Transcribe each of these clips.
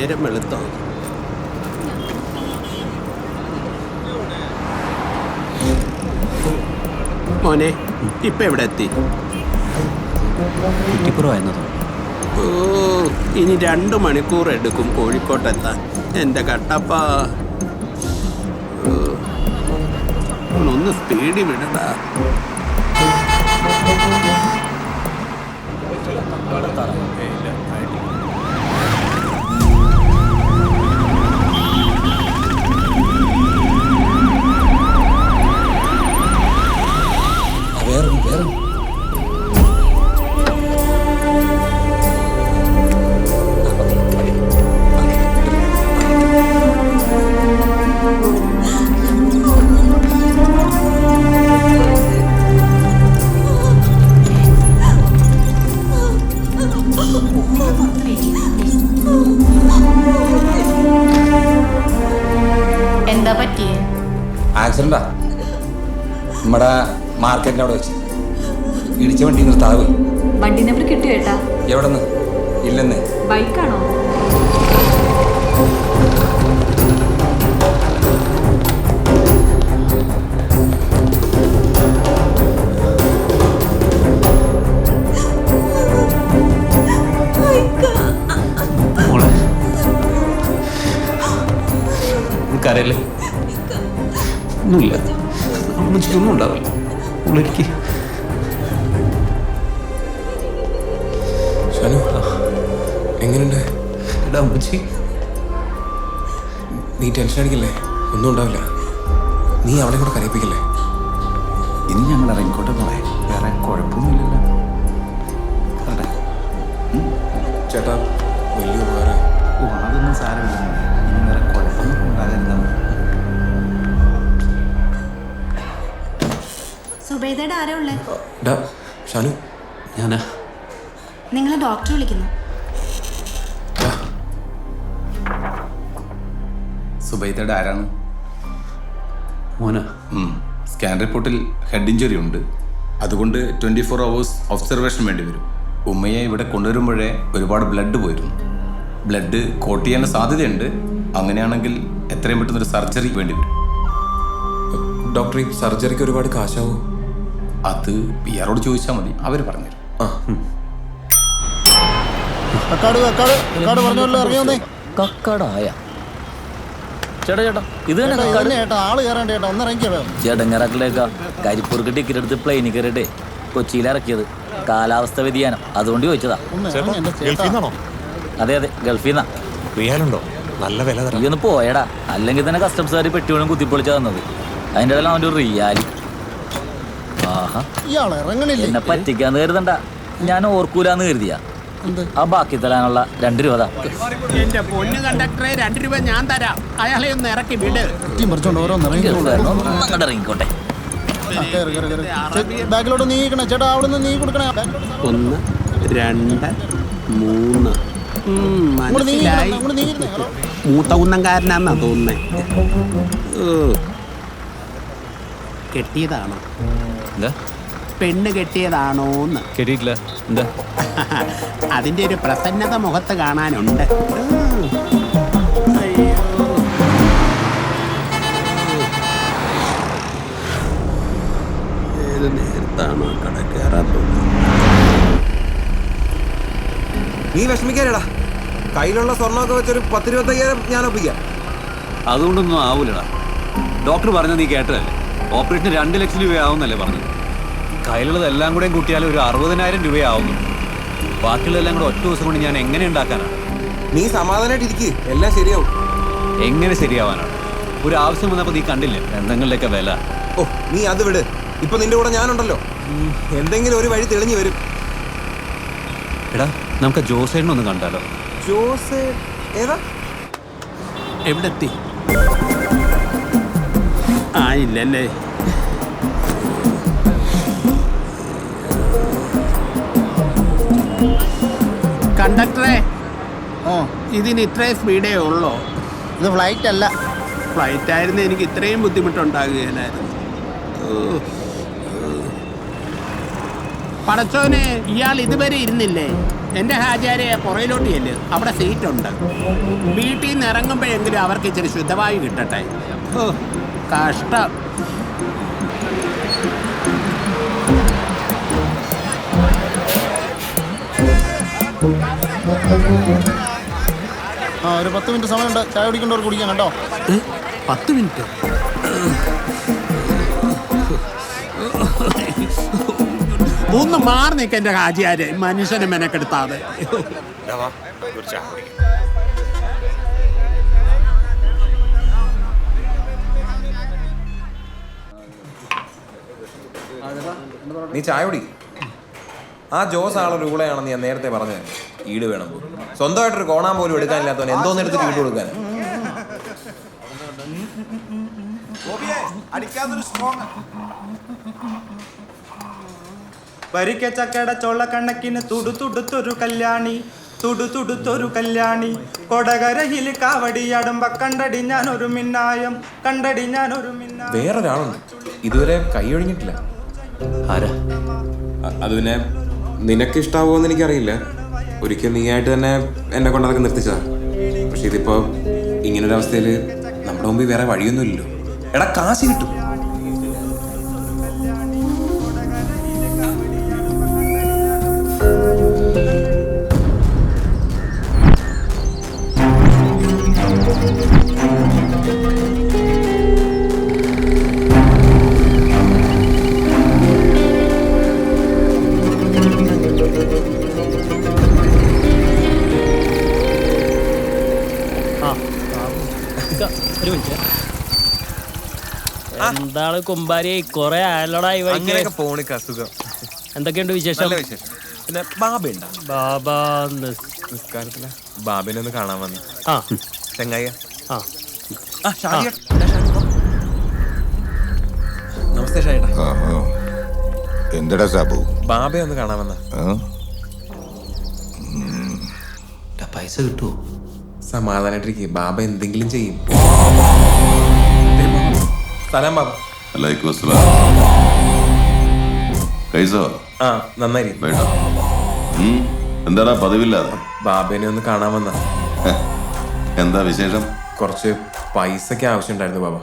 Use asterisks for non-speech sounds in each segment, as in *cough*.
നേരം വെളുത്താണ് മോനെ ഇപ്പൊ എവിടെ എത്തി? കുറ്റിപ്പുറമായിരുന്നതോ? ഓ ഇനി രണ്ട് മണിക്കൂർ എടുക്കും കോഴിക്കോട്ടെത്താൻ. എന്റെ കട്ടപ്പ. ഒന്ന് സ്പീഡിൽ വിടടാ. എന്താ പറ്റിയേ? ആക്സിഡന്റാ. നമ്മുടെ മാർക്കറ്റിന്റെ അവിടെ വെച്ച്. ഇടിച്ച വണ്ടി നിർത്താതെ പോയി. വണ്ടി നമ്പർ കിട്ടിയോ ഏട്ടാ? എവിടെ ഇല്ലെന്ന്. ബൈക്കാണോ? മോളെ. കരയല്ലേ ഒന്നുമില്ല. അമ്മച്ചിക്കൊന്നും ഉണ്ടാവില്ല. ഷാനു എങ്ങനെയുണ്ട് എടാ അമ്മച്ചി. നീ ടെൻഷൻ അടിക്കില്ലേ? ഒന്നും ഉണ്ടാവില്ല. നീ അവളെ കൂടെ കരയിപ്പിക്കല്ലേ? ഇനി ഞങ്ങൾ ഇറങ്ങിക്കോട്ടെ മോളെ വേറെ കുഴപ്പമൊന്നുമില്ലല്ലോ. ചേട്ടാ വലിയ ഉപകാരം. ഓ അതൊന്നും സാരമില്ല. ഇനി വേറെ കുഴപ്പമൊന്നും ഉണ്ടാകരുതാണ് സുബൈദയുടെ ആരാ ഉള്ളത് ഡാ ഷാനു ഞാനാ. നിങ്ങളെ ഡോക്ടർ വിളിക്കുന്നു. സുബൈദയുടെ ആരാണ്? മോനാ. സ്കാൻ റിപ്പോർട്ടിൽ ഹെഡ് ഇഞ്ചുറി ഉണ്ട്. അതുകൊണ്ട് ട്വന്റി ഫോർ അവേഴ്സ് ഒബ്സർവേഷൻ വേണ്ടി വരും. ഉമ്മയെ ഇവിടെ കൊണ്ടുവരുമ്പോഴേ ഒരുപാട് ബ്ലഡ് പോയിരുന്നു. ബ്ലഡ് കോട്ട് ചെയ്യാൻ സാധ്യതയുണ്ട്. അങ്ങനെയാണെങ്കിൽ എത്രയും പെട്ടെന്ന് ഒരു സർജറി വേണ്ടി വരും. ഡോക്ടർ ഈ സർജറിക്ക് ഒരുപാട് കാശാവോ. അത് പി ആറോട് ചോദിച്ചാൽ മതി. അവർ പറഞ്ഞുതരും. കക്കാട് കക്കാട് കക്കാട് പറഞ്ഞല്ലോ ഇറങ്ങി വന്നേ. കക്കാടായ. ചേട്ടാ ചേട്ടാ ഇത് തന്നെ ചേട്ടാ, കക്കാട്. ചേട്ടാ ആൾ കയറണ്ട ചേട്ടാ കരിപ്പൂർക്ക് ടിക്കറ്റ് എടുത്ത് പ്ലെയിനിൽ കൊച്ചിയിൽ ഇറക്കിയത്. കാലാവസ്ഥ വ്യതിയാനം. അതുകൊണ്ട് ചോദിച്ചതാ. അതെ അതെ ഗൾഫിൽ നിന്നാ. റിയാലുണ്ടോ നല്ല വില നീ ഒന്ന് പോയടാ. അല്ലെങ്കിൽ തന്നെ കസ്റ്റംസുകാർ പെട്ടിയോളം കുത്തിപ്പൊളിച്ചാ തന്നത്. അതിന്റെ ഇടയിൽ അവന്റെ റിയാലി ഇയാൾ ഇറങ്ങണില്ലേ? എന്നെ പറ്റിക്കാന്ന് കരുതണ്ട. ഞാൻ ഓർക്കൂലെന്ന് കരുതിയാ. ആ ബാക്കി തരാനുള്ള രണ്ട് രൂപ എന്റെ പൊന്നു കണ്ടക്ടറെ രണ്ട് രൂപ ഞാൻ തരാം. അയാളെ ഒന്ന് ഇറക്കി വിട്. ഇറങ്ങിക്കോട്ടെ. ബാക്കിലോട്ട് നീക്കണേ ചേട്ടാ അവിടെ നിന്ന് നീ കൊടുക്കണേ ഒന്ന് രണ്ട് മൂന്ന്. മനസ്സിലായി. മൂത്ത കുന്നംകാരനാന്നാ തോന്നുന്നേ. കെട്ടിയതാണോ? എന്താ പെണ്ണ് കെട്ടിയതാണോന്ന്. കേട്ടിട്ടില്ല എന്താ *laughs* അതിന്റെ ഒരു പ്രസന്നത മുഖത്ത് കാണാനുണ്ട്. ഉം. അയ്യോ. ഏത് നേരത്താണോ കട കയറാൻ തോന്നുന്നത്? നീ വിഷമിക്കാനടാ കയ്യിലുള്ള സ്വർണമൊക്കെ വെച്ചൊരു പത്തിരുപത്തയ്യായിരം ഞാൻ ഒപ്പിക്കാം. അതുകൊണ്ടൊന്നും ആവൂലടാ. ഡോക്ടർ പറഞ്ഞ നീ കേട്ടതല്ലേ? ഓപ്പറേഷന് രണ്ട് ലക്ഷം രൂപയാവുന്നല്ലേ പറഞ്ഞത്. കയ്യിലുള്ളത് എല്ലാം കൂടെ കൂട്ടിയാൽ ഒരു അറുപതിനായിരം രൂപയാവുന്നു. ബാക്കിയുള്ളതെല്ലാം കൂടെ ഒറ്റ ദിവസം കൊണ്ട് ഞാൻ എങ്ങനെ ഉണ്ടാക്കാനാണ്? നീ സമാധാനമായിട്ട് ഇരിക്ക്. എല്ലാം ശരിയാവും. എങ്ങനെ ശരിയാവാനാണ്? ഒരു ആവശ്യം വന്നപ്പോൾ നീ കണ്ടില്ല എന്തെങ്കിലുമൊക്കെ വില? ഓ നീ അത് വിട്. ഇപ്പൊ നിന്റെ കൂടെ ഞാനുണ്ടല്ലോ. എന്തെങ്കിലും ഒരു വഴി തെളിഞ്ഞു വരും. എടാ നമുക്ക് ജോസേട്ടനൊന്ന് കണ്ടാലോ? ജോസ് ഏതാ? എവിടെ എത്തി ആ ഇല്ലല്ലേ കണ്ടക്ടറെ ഓ ഇതിന് ഇത്രയും സ്പീഡേ ഉള്ളോ? ഇത് ഫ്ലൈറ്റ് അല്ല. ഫ്ലൈറ്റ് ആയിരുന്നു എനിക്ക് ഇത്രയും ബുദ്ധിമുട്ടുണ്ടാകുകയില്ലായിരുന്നു പടച്ചോന് ഇയാൾ ഇതുവരെ ഇരുന്നില്ലേ? എന്റെ ഹാജാരയെ പുറയിലോട്ട് ചെല്ല്. അവിടെ സീറ്റ് ഉണ്ട്. വീട്ടിൽ നിന്ന് ഇറങ്ങുമ്പോഴെങ്കിലും അവർക്ക് ഇച്ചിരി ശുദ്ധവായു കിട്ടട്ടെ. ഹോ, കഷ്ടം. ആ ഒരു പത്ത് മിനിറ്റ് സമയമുണ്ട്. ചായ കുടിക്കേണ്ടവർ കുടിക്കാൻ കേട്ടോ പത്ത് മിനിറ്റ്? ഒന്ന് മാറി നിൽക്ക എന്റെ ഹാജിയാരെ മനുഷ്യനെ മെനക്കെടുത്താതെ. നീ ചായ കുടി ആ ജോസ് ആളെ ഊളയാണെന്ന് ഞാൻ നേരത്തെ പറഞ്ഞു. ഈട് വേണം സ്വന്തമായിട്ടൊരു കോണാൻ പോലും എടുക്കാനില്ലാത്തവൻ എന്തോന്ന് എടുത്തിട്ട് ഈട് കൊടുക്കാൻ. വരിക്ക ചക്കട ചോള കണക്കിന് തുടു തുടുത്തൊരു കല്യാണി തുടു തുടുത്തൊരു കല്യാണി. കൊടകരയിൽ കാവടിയാടുമ്പ കണ്ടടി ഞാൻ ഒരു മിന്നായം കണ്ടടി ഞാൻ ഒരു മിന്നായം. വേറൊരാളുണ്ട്. ഇതുവരെ കൈയൊഴിഞ്ഞിട്ടില്ല ആരാ? അത് പിന്നെ നിനക്ക് ഇഷ്ടാവുമെന്ന് എനിക്കറിയില്ല. ഒരിക്കൽ നീ ആയിട്ട് തന്നെ എന്നെ കൊണ്ട് അതൊക്കെ നിർത്തിച്ചതാ. പക്ഷെ ഇതിപ്പോ ഇങ്ങനൊരവസ്ഥയിൽ നമ്മുടെ മുമ്പിൽ വേറെ വഴിയൊന്നുമില്ലല്ലോ. എടാ കാശ് കിട്ടും. കുമ്പാരി കൊറേ ആയല്ലോടാ ഈ വഴിക്ക് അങ്ങനെയൊക്കെ പോണിക്ക് അസുഖം എന്തൊക്കെയുണ്ട് വിശേഷം? നല്ല വിശേഷം. പിന്നെ ബാബ ഉണ്ടോ ബാബാ നിസ്- നിസ്കാരത്തില. ബാബിനെ ഒന്ന് കാണാൻ വന്നു. ആ. ചെങ്ങായ ആ. ആ ഷാജിയ. നമസ്തേ ഷായിട്ടാ എന്തടാ സാബു? ബാബയെ ഒന്ന് കാണാൻ വന്ന. പൈസ കിട്ടുമോ സമാധാനായിട്ടിരിക്കും. ബാബ എന്തെങ്കിലും ചെയ്യും. സ്ഥലം ബാബ. കൈസോ? ആ നന്നായിരിക്കും വേണ്ട? എന്താടാ പതിവില്ലാതെ? ബാബേനെ ഒന്ന് കാണാൻ വന്ന എന്താ വിശേഷം? കുറച്ച് പൈസക്ക് ആവശ്യമുണ്ടായിരുന്നു ബാബ.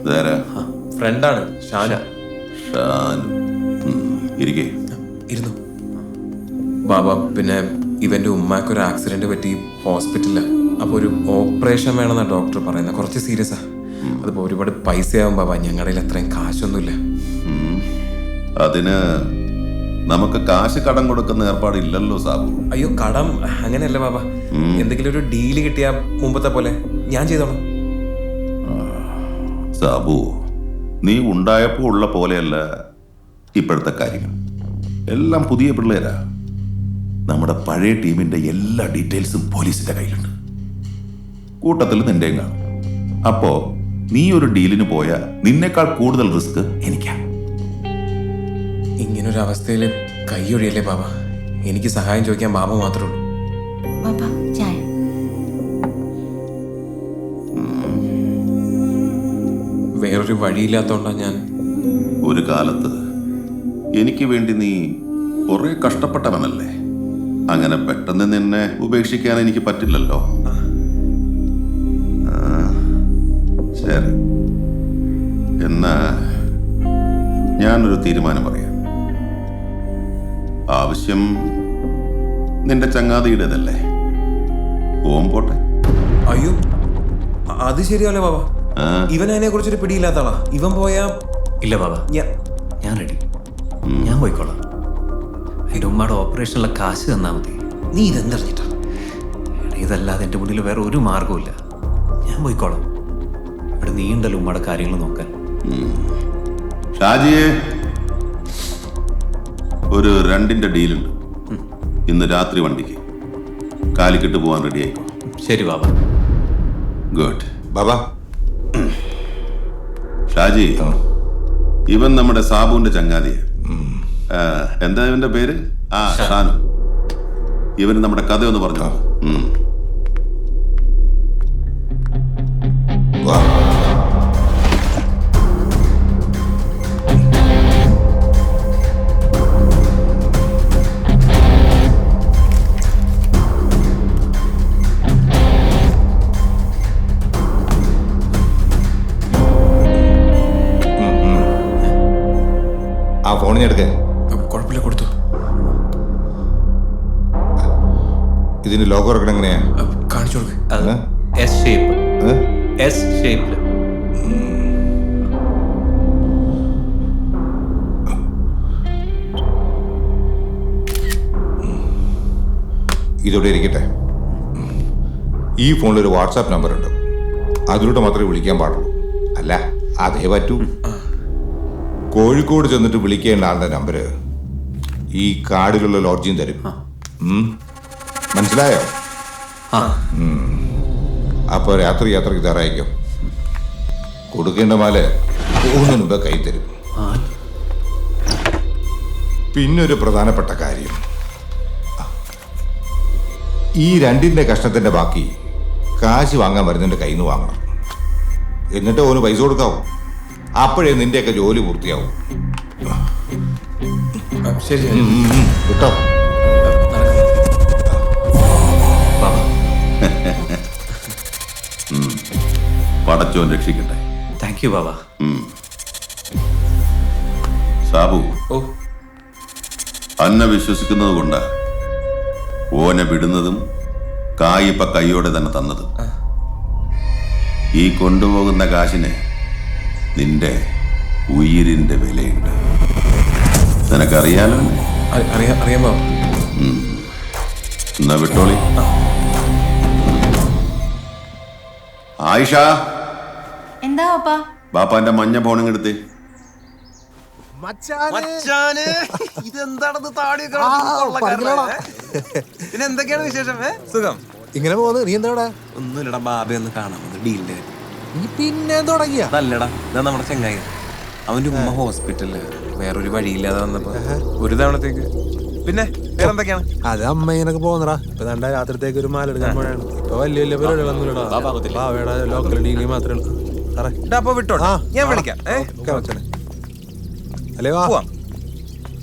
ഇതാരാ? ഫ്രണ്ടാണ് ഷാന. ഷാൻ ഇരിക്കേ. ഇരുന്നു. ബാബ പിന്നെ ഇവന്റെ ഉമ്മാക്ക് ഒരു ആക്സിഡന്റ് പറ്റി ഹോസ്പിറ്റലിൽ അപ്പൊ ഒരു ഓപ്പറേഷൻ വേണമെന്നാ ഡോക്ടർ പറയുന്നത് കുറച്ച് സീരിയസ് സീരിയസാ അതിപ്പോ ഒരുപാട് പൈസയാവും ബാബ. ഞങ്ങളുടെ കയ്യിൽ അത്രയും കാശൊന്നുമില്ല. അതിന് നമുക്ക് കാശ് കടം കൊടുക്കുന്ന ഏർപ്പാടില്ലല്ലോ സാബു. അയ്യോ കടം അങ്ങനെയല്ല ബാബ. എന്തെങ്കിലും ഒരു ഡീൽ കിട്ടിയ മുമ്പത്തെ പോലെ ഞാൻ ചെയ്തോളാം. സാബു നീ ഉണ്ടായപ്പോ ഉള്ള പോലെയല്ല ഇപ്പോഴത്തെ കാര്യങ്ങൾ. എല്ലാം പുതിയ പിള്ളേരാ. നമ്മുടെ പഴയ ടീമിന്റെ എല്ലാ ഡീറ്റെയിൽസും പോലീസിന്റെ കയ്യിലുണ്ട്. കൂട്ടത്തിൽ നിന്റെയും കാണും. അപ്പോ നീ ഒരു ഡീലിന് പോയ നിന്നേക്കാൾ കൂടുതൽ റിസ്ക് എനിക്കാണ് ഇങ്ങനൊരു അവസ്ഥയിൽ കൈയൊഴിയല്ലേ ബാബ. എനിക്ക് സഹായം ചോദിക്കാൻ ബാബ മാത്രമേ ഉള്ളൂ. ബാബാ ചായ. വേറൊരു വഴിയില്ലാത്തോണ്ടാ ഞാൻ. ഒരു കാലത്ത് എനിക്ക് വേണ്ടി നീ കുറെ കഷ്ടപ്പെട്ടവനല്ലേ. അങ്ങനെ പെട്ടെന്ന് നിന്നെ ഉപേക്ഷിക്കാൻ എനിക്ക് പറ്റില്ലല്ലോ. ശരി എന്നാ ഞാനൊരു തീരുമാനം പറയാം. ആവശ്യം നിന്റെ ചങ്ങാതിയുടേതല്ലേ? ഓം പോട്ടെ. അയ്യോ അത് ശരിയല്ലേ ബാബ. ഇവൻ അതിനെ കുറിച്ചൊരു പിടിയില്ലാത്ത ആളാ. ഇവൻ പോയാ ഇല്ല ബാബ. ഞാൻ ഞാൻ റെഡി ഞാൻ പോയിക്കോളാം. എന്റെ ഉമ്മയുടെ ഓപ്പറേഷനുള്ള കാശ് തന്നാൽ മതി. നീ ഇതെന്തറിഞ്ഞിട്ടാ? ഇതല്ലാതെ എന്റെ മുന്നിൽ വേറെ ഒരു മാർഗവുമില്ല ഞാൻ പോയിക്കോളാം. ഇവിടെ നീ ഉണ്ടല്ലോ ഉമ്മയുടെ കാര്യങ്ങൾ നോക്കാൻ. ഷാജിയെ ഒരു രണ്ടിന്റെ ഡീലുണ്ട്. ഇന്ന് രാത്രി വണ്ടിക്ക്. കാലിക്കിട്ട് പോവാൻ റെഡി ആയിക്കോ? ശരി ബാബ. ഗുഡ്. ബാബ. ഷാജി ഇവൻ നമ്മുടെ സാബുവിന്റെ ചങ്ങാതിയെ. എന്താ ഇവന്റെ പേര്? ആ ഷാനു. ഇവന് നമ്മുടെ കഥയൊന്ന് പറഞ്ഞോ പറഞ്ഞു ലോഗോ ഇറക്കണം എങ്ങനെയാ? കാണിച്ചു കൊടുക്ക്. ഏ? എസ് ഷേപ്പ് ഏ? എസ് ഷേപ്പിൽ ഇതോടെ ഇരിക്കട്ടെ. ഈ ഫോണിൽ ഒരു വാട്സാപ്പ് നമ്പർ ഉണ്ട്. അതിലൂടെ മാത്രമേ വിളിക്കാൻ പാടുള്ളൂ. അല്ല അതേ പറ്റൂ. കോഴിക്കോട് ചെന്നിട്ട് വിളിക്കേണ്ട ആളുടെ നമ്പര് ഈ കാർഡിലുള്ള ലോഡ്ജിയും തരും. മനസ്സിലായോ? അപ്പോൾ അപ്പൊ രാത്രി യാത്രയ്ക്ക് തയ്യാറായിക്കോ കൊടുക്കേണ്ട മാല പോകുന്നതിന് മുമ്പ് കൈ തരും. പിന്നൊരു പ്രധാനപ്പെട്ട കാര്യം. ഈ രണ്ടിന്റെ കഷ്ടത്തിന്റെ ബാക്കി കാശ് വാങ്ങാൻ വരുന്നതിന്റെ കയ്യിൽ നിന്ന് വാങ്ങണം. എന്നിട്ട് ഓന് പൈസ കൊടുക്കാവൂ. അപ്പോഴേ നിന്റെയൊക്കെ ജോലി പൂർത്തിയാവും. ശരി. കേട്ടോ? പടച്ചോൻ രക്ഷിക്കട്ടെ. താങ്ക് യു ബാബ സാബു ഓ. അന്നെ വിശ്വസിക്കുന്നത് കൊണ്ട് ഓനെ വിടുന്നതും കായിപ്പ കൈയോടെ തന്നെ തന്നതും. ഈ കൊണ്ടുപോകുന്ന കാശിന് നിന്റെ ഉയിരിന്റെ വിലയുണ്ട്. നിനക്കറിയാലോ? അറിയാമോ എന്നാ വിട്ടോളി. ആയിഷ. എന്താ പപ്പാ? ബാപ്പാന്റെ മഞ്ഞ മച്ചാന്. ഇതെന്താണെന്ന് താടി പിന്നെ എന്തൊക്കെയാണ് വിശേഷം സുഖം. ഇങ്ങനെ പോകുന്നു. നീ എന്താടാ ഒന്നുമില്ലടാ ഒന്ന് കാണാൻ വന്നു. ഡീലിന്റെ നീ പിന്നെ തുടങ്ങിയ? അതല്ലടാ ഇതാ നമ്മുടെ ചങ്ങായി. അവന്റെ ഉമ്മ ഹോസ്പിറ്റലിൽ വേറൊരു വഴിയില്ലാതെ വന്നപ്പോ ഒരു തവണത്തേക്ക്. പിന്നെ വേറെന്തൊക്കെയാണ്? അത് ഇങ്ങനൊക്കെ പോകുന്നടാ. ഇപ്പൊ രണ്ടാ രാത്രിത്തേക്ക് ഒരു മാല എടുക്കാൻ പോയാണ്. ഇപ്പൊ വലിയ വലിയ പരിപാടികളൊന്നുമില്ലടാ. ലോക്കൽ ഡീലിൽ മാത്രമേ ഉള്ളൂ. സാറേ. ഇതാ, അപ്പൊ വിട്ടോട്ടെ ആ, ഞാൻ ആ. വിളിക്കാം. ഏ? ഓക്കേ, മച്ചാനെ. അല്ലേ വാ. പോവാം.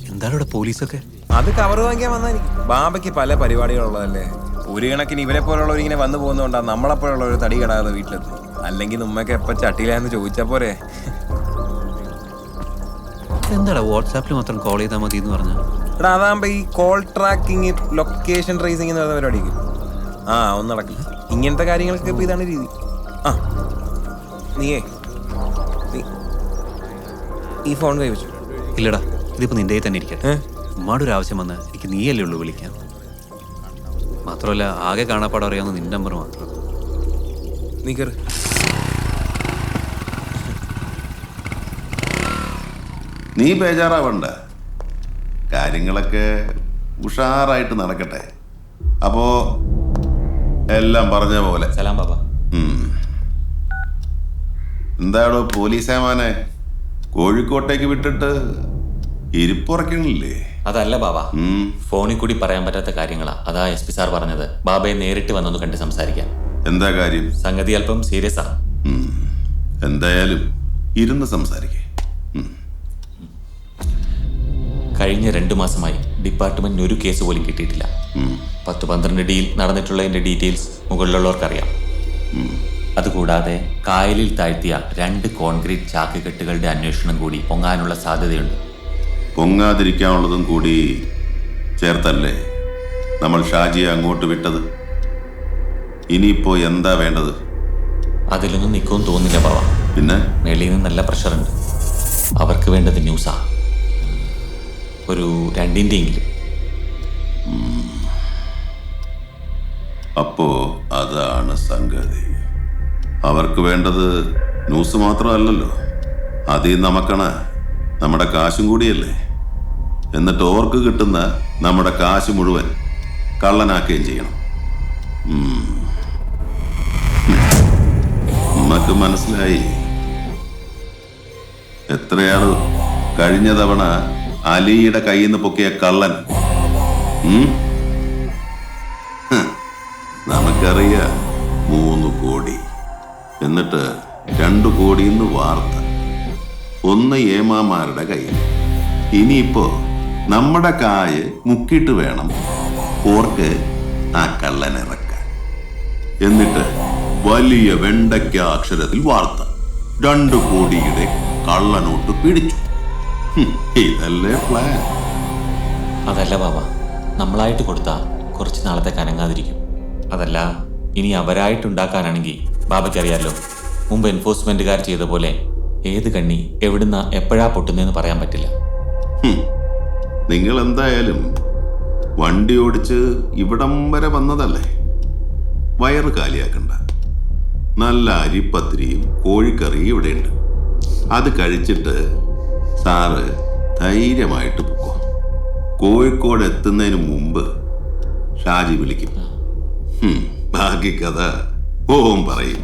എന്താണ് ഇവിടെ പോലീസൊക്കെ? അത് കവർ വാങ്ങിക്കാൻ വന്നായിരിക്കും ബാബയ്ക്ക് പല പരിപാടികളുള്ളതല്ലേ? ഒരു കണക്കിന് ഇവരെ പോലുള്ളവർ ഇങ്ങനെ വന്നു പോകുന്നോണ്ടാ നമ്മളെപ്പോലുള്ള ഒരു തടി കടാതെ വീട്ടിലെത്തും. അല്ലെങ്കിൽ ഉമ്മക്ക് എപ്പ ചട്ടിയിലാന്ന് ചോദിച്ചാ പോരെ? എന്താടാ വാട്സാപ്പിൽ മാത്രം കോൾ ചെയ്താൽ മതി എന്ന് പറഞ്ഞു? എടാ അതാകുമ്പോ ഈ കോൾ ട്രാക്കിങ് ലൊക്കേഷൻ ട്രേസിംഗ് എന്ന് പറയുന്ന പരിപാടിക്ക് ആ ഒന്ന് നടക്കില്ല ഇങ്ങനത്തെ കാര്യങ്ങൾക്ക് ഇപ്പൊ ഇതാണ് രീതി. ആ നീയേ. നീ ഈ ഫോൺ കൈവച്ചു. ഇല്ലടാ ഇതിപ്പോ നിന്റെ തന്നെ ഇരിക്കട്ടെ. ഏ? ഉമ്മാടെ ഒരു ആവശ്യം വന്ന് എനിക്ക് നീയല്ലേ ഉള്ളൂ വിളിക്കാൻ. മാത്രമല്ല ആകെ കാണാപ്പാടം അറിയാവുന്ന നിന്റെ നമ്പർ മാത്രം. നീ കയറി നീ ബേജാറാവണ്ട. കാര്യങ്ങളൊക്കെ ഉഷാറായിട്ട് നടക്കട്ടെ. അപ്പോ എല്ലാം പറഞ്ഞ പോലെ. സലാം ബാബ ഉം. എന്താടോ പോലീസേമാനെ കോഴിക്കോട്ടേക്ക് വിട്ടിട്ട് ഇരിപ്പുറക്കണില്ലേ? അതല്ല ബാബ. ഫോണിൽ കൂടി പറയാൻ പറ്റാത്ത കാര്യങ്ങളാ. അതാ എസ് പി സാർ പറഞ്ഞത്. ബാബയെ നേരിട്ട് വന്നൊന്ന് കണ്ട് സംസാരിക്കാം എന്താ കാര്യം? സംഗതി അല്പം സീരിയസ്. ആണ് എന്തായാലും ഇരുന്ന് സംസാരിക്കേ. കഴിഞ്ഞ രണ്ടു മാസമായി ഡിപ്പാർട്ട്മെന്റിന് ഒരു കേസ് പോലും കിട്ടിയിട്ടില്ല. പത്ത് പന്ത്രണ്ട് ഡീൽ നടന്നിട്ടുള്ളതിന്റെ ഡീറ്റെയിൽസ് മുകളിലുള്ളവർക്കറിയാം. അതുകൂടാതെ കായലിൽ താഴ്ത്തിയ രണ്ട് കോൺക്രീറ്റ് ചാക്കുകെട്ടുകളുടെ അന്വേഷണം കൂടി പൊങ്ങാനുള്ള സാധ്യതയുണ്ട്. പൊങ്ങാതിരിക്കാനുള്ളതും കൂടി ചേർത്തല്ലേ നമ്മൾ ഷാജിയെ അങ്ങോട്ട് വിട്ടത്? ഇനിയിപ്പോ എന്താ വേണ്ടത്? അതിലൊന്നും നിൽക്കുമെന്ന് തോന്നില്ല ബാബ പിന്നെ? മേളിൽ നിന്ന് നല്ല പ്രഷറുണ്ട്. അവർക്ക് വേണ്ടത് ന്യൂസാ. ഒരു രണ്ടിന്റെയെങ്കിലും അപ്പോ അതാണ് സംഗതി. അവർക്ക് വേണ്ടത് ന്യൂസ് മാത്രമല്ലല്ലോ. അതിൽ നമുക്കണ നമ്മുടെ കാശും കൂടിയല്ലേ? എന്നിട്ട് ഓർക്ക് കിട്ടുന്ന നമ്മുടെ കാശ് മുഴുവൻ കള്ളനാക്കുകയും ചെയ്യണം. നമുക്ക് മനസ്സിലായി. എത്രയാൾ കഴിഞ്ഞ തവണ അലിയുടെ കയ്യിൽ നിന്ന് പൊക്കിയ കള്ളൻ. ഒന്ന് ഏമാമാരുടെ കയ്യിൽ. ഇനിയിപ്പോ നമ്മുടെ കായ് മുക്കിയിട്ട് വേണം ഓർക്ക് ആ കള്ളനിറക്കാൻ എന്നിട്ട് വലിയ വെണ്ടയ്ക്ക അക്ഷരത്തിൽ വാർത്ത. രണ്ടു കോടിയുടെ കള്ളനോട്ട് പിടിച്ചു. ഇതല്ലേ പ്ലാൻ അതല്ല ബാബ നമ്മളായിട്ട് കൊടുത്ത കുറച്ച് നാളത്തെ കനങ്ങാതിരിക്കും. അതല്ല ഇനി അവരായിട്ടുണ്ടാക്കാനാണെങ്കിൽ ബാബയ്ക്കറിയാലോ മുമ്പ് എൻഫോഴ്സ്മെന്റുകാർ ചെയ്ത പോലെ ഏത് കണ്ണി എവിടുന്ന എപ്പോഴാ പൊട്ടുന്നതെന്ന് പറയാൻ പറ്റില്ല. നിങ്ങൾ എന്തായാലും വണ്ടി ഓടിച്ച് ഇവിടം വരെ വന്നതല്ലേ? വയറ് കാലിയാക്കണ്ട. നല്ല അരിപ്പത്തിരിയും കോഴിക്കറിയും ഇവിടെയുണ്ട്. അത് കഴിച്ചിട്ട് സാറ് ധൈര്യമായിട്ട് പൊക്കോ. കോഴിക്കോട് എത്തുന്നതിന് മുമ്പ് ഷാജി വിളിക്കും. ബാക്കി കഥ ഓം പറയും.